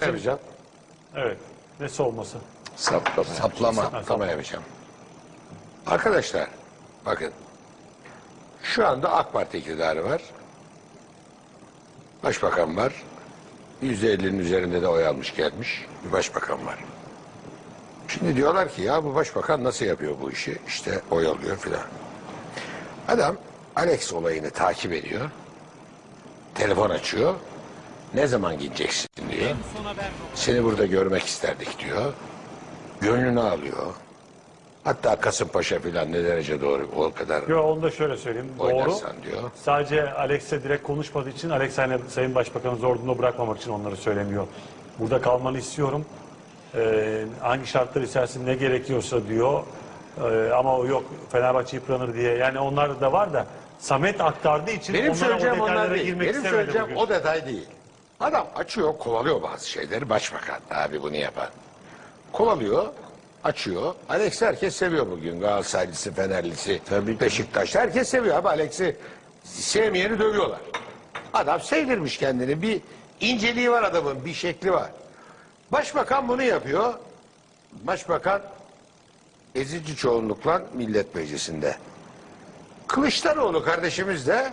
Ne yapacağım? Evet. Nesi olması? Saplama. Saplama. Saplama yapacağım. Arkadaşlar bakın. Şu anda AK Parti iktidarı var. Başbakan var. Yüzde ellinin üzerinde de oy almış gelmiş bir başbakan var. Şimdi diyorlar ki ya bu başbakan nasıl yapıyor bu işi? İşte oy alıyor filan. Adam Alex olayını takip ediyor. Telefon açıyor. Ne zaman gideceksin diyor. Seni burada görmek isterdik diyor. Gönlünü alıyor. Hatta Kasımpaşa filan ne derece doğru o kadar Yo onu da şöyle söyleyeyim. Doğru. diyor. Sadece Alex'le direkt konuşmadığı için Alex hani Sayın Başbakan'ı zor durumda bırakmamak için onları söylemiyor. Burada kalmanı istiyorum. Ee, hangi şartlar içerisinde ne gerekiyorsa diyor. Ee, ama o yok Fenerbahçe yıpranır diye. Yani onlar da var da Samet aktardığı için Benim onlara o söyleyeceğim onlar detaylara değil. girmek Benim istemedi söyleyeceğim bugün. o detay değil. Adam açıyor, kovalıyor bazı şeyleri. Başbakan abi bunu yapar. Kovalıyor, açıyor. Alex herkes seviyor bugün. Galatasaraylısı, Fenerlisi, Beşiktaş. Herkes seviyor abi Alex'i. Sevmeyeni dövüyorlar. Adam sevdirmiş kendini. Bir inceliği var adamın, bir şekli var. Başbakan bunu yapıyor. Başbakan ezici çoğunlukla Millet Meclisi'nde. Kılıçdaroğlu kardeşimiz de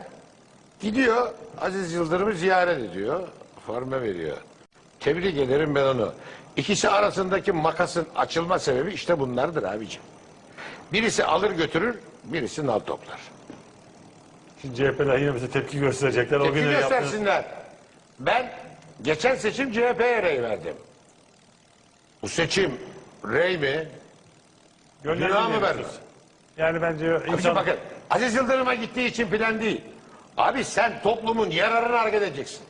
gidiyor Aziz Yıldırım'ı ziyaret ediyor. Forma veriyor. Tebrik ederim ben onu. İkisi arasındaki makasın açılma sebebi işte bunlardır abicim. Birisi alır götürür, birisi nal toplar. Şimdi CHP'ler yine bize tepki gösterecekler. o Tepki gün göstersinler. Ben geçen seçim CHP'ye rey verdim. Bu seçim rey mi? Gönderdi Günah mı diye verdi? diyorsunuz. Yani bence Abicim insan... bakın Aziz Yıldırım'a gittiği için plan değil. Abi sen toplumun yararına hareket edeceksin.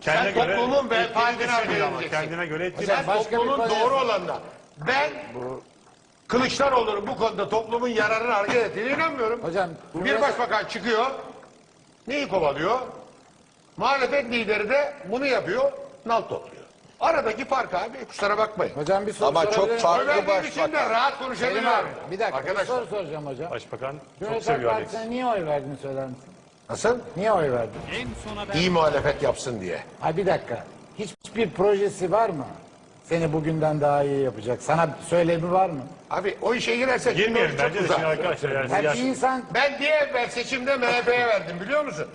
Kendine Sen göre toplumun hareket ama edeceksin. Kendine göre etkili. Sen başka bir toplumun konu doğru olanına. Ben Kılıçdaroğlu'nun bu konuda toplumun yararına hareket ettiğine inanmıyorum. Hocam, bir başbakan çıkıyor. Neyi kovalıyor? Muhalefet lideri de bunu yapıyor. Nal topluyor. Aradaki fark abi kusura bakmayın. Hocam bir soru Ama sorabilir çok miyim? farklı Öyle bir için de başbakan. rahat Selim abi bir dakika bir Arkadaşlar. soru soracağım hocam. Başbakan çok Cumhuriyet seviyor Halk Alex. Partisi'ne niye oy verdin söyler misin? Nasıl? Niye oy verdin? İyi muhalefet yapsın diye. Ha bir dakika. Hiçbir projesi var mı? Seni bugünden daha iyi yapacak. Sana söylemi var mı? Abi o işe girerse Girmeyelim çok bence de uzak. şimdi arkadaşlar. Yani siyasi- insan Ben diye evvel seçimde MHP'ye verdim biliyor musun?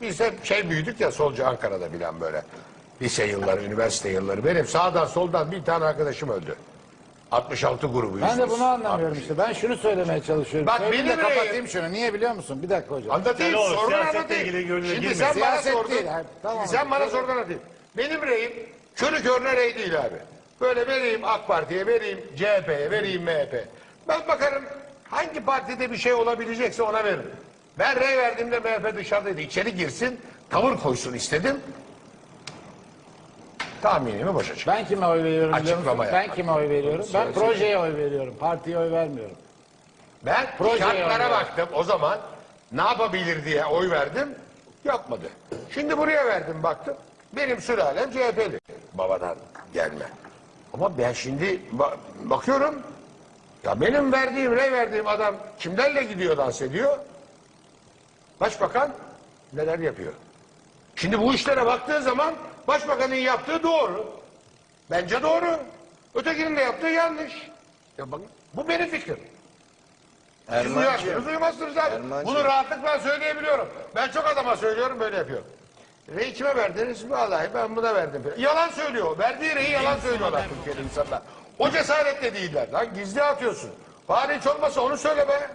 Biz hep şey büyüdük ya solcu Ankara'da filan böyle. Lise yılları, üniversite yılları. Benim sağdan soldan bir tane arkadaşım öldü. 66 grubuyuz. ben de bunu anlamıyorum 60. işte. Ben şunu söylemeye çalışıyorum. Bak Söyleyeyim benim de reyim- kapatayım şunu. Niye biliyor musun? Bir dakika hocam. Anlatayım, Sen o sorun siyasetle anlatayım. Şimdi girme. sen bana Siyaset sordun. değil, ha, tamam. Şimdi sen bana sordun anlatayım. Benim reyim körü körüne rey değil abi. Böyle vereyim AK Parti'ye, vereyim CHP'ye, vereyim MHP. Ben bakarım hangi partide bir şey olabilecekse ona veririm. Ben rey verdiğimde MHP dışarıdaydı. İçeri girsin, tavır koysun istedim. Tahminimi boşa çıktı. Ben kime oy veriyorum biliyor musun? Açıklama Ben kime oy veriyorum? Ben Siyasi- projeye oy veriyorum. Partiye oy vermiyorum. Ben Projeye şartlara baktım o zaman ne yapabilir diye oy verdim. Yapmadı. Şimdi buraya verdim baktım. Benim sülalem CHP'li. Babadan gelme. Ama ben şimdi ba- bakıyorum. Ya benim verdiğim, rey verdiğim adam kimlerle gidiyor dans ediyor? Başbakan neler yapıyor? Şimdi bu işlere baktığı zaman başbakanın yaptığı doğru. Bence doğru. Ötekinin de yaptığı yanlış. Ya bak, bu benim fikrim. Siz duyarsınız, duymazsınız abi. Ermancığım. Bunu rahatlıkla söyleyebiliyorum. Ben çok adama söylüyorum, böyle yapıyorum. Reyi kime verdiniz? Vallahi ben buna verdim. Yalan söylüyor. Verdiği reyi yalan söylüyorlar Türkiye'de insanlar. O cesaretle değiller. Lan gizli atıyorsun. Bari hiç olmasa onu söyle be.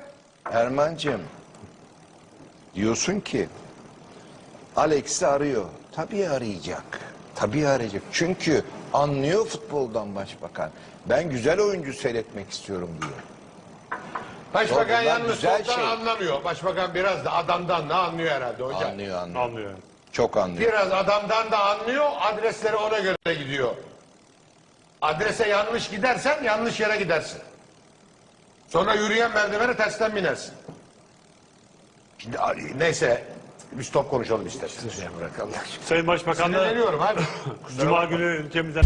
Ermancığım diyorsun ki Alex'i arıyor. Tabii arayacak. Tabii arayacak. Çünkü anlıyor futboldan başbakan. Ben güzel oyuncu seyretmek istiyorum diyor. Başbakan Doğru, bunlar yalnız güzel soldan şey. anlamıyor. Başbakan biraz da adamdan ne anlıyor herhalde hocam. Anlıyor anlıyor. Anlıyor. Çok anlıyor. Biraz adamdan da anlıyor, adresleri ona göre gidiyor. Adrese yanlış gidersen yanlış yere gidersin. Sonra yürüyen merdivene tersten binersin. Şimdi neyse biz top konuşalım isterseniz. Ya bırak Allah aşkına. Sayın Başbakan da Sinirleniyorum abi. Cuma günü ülkemizden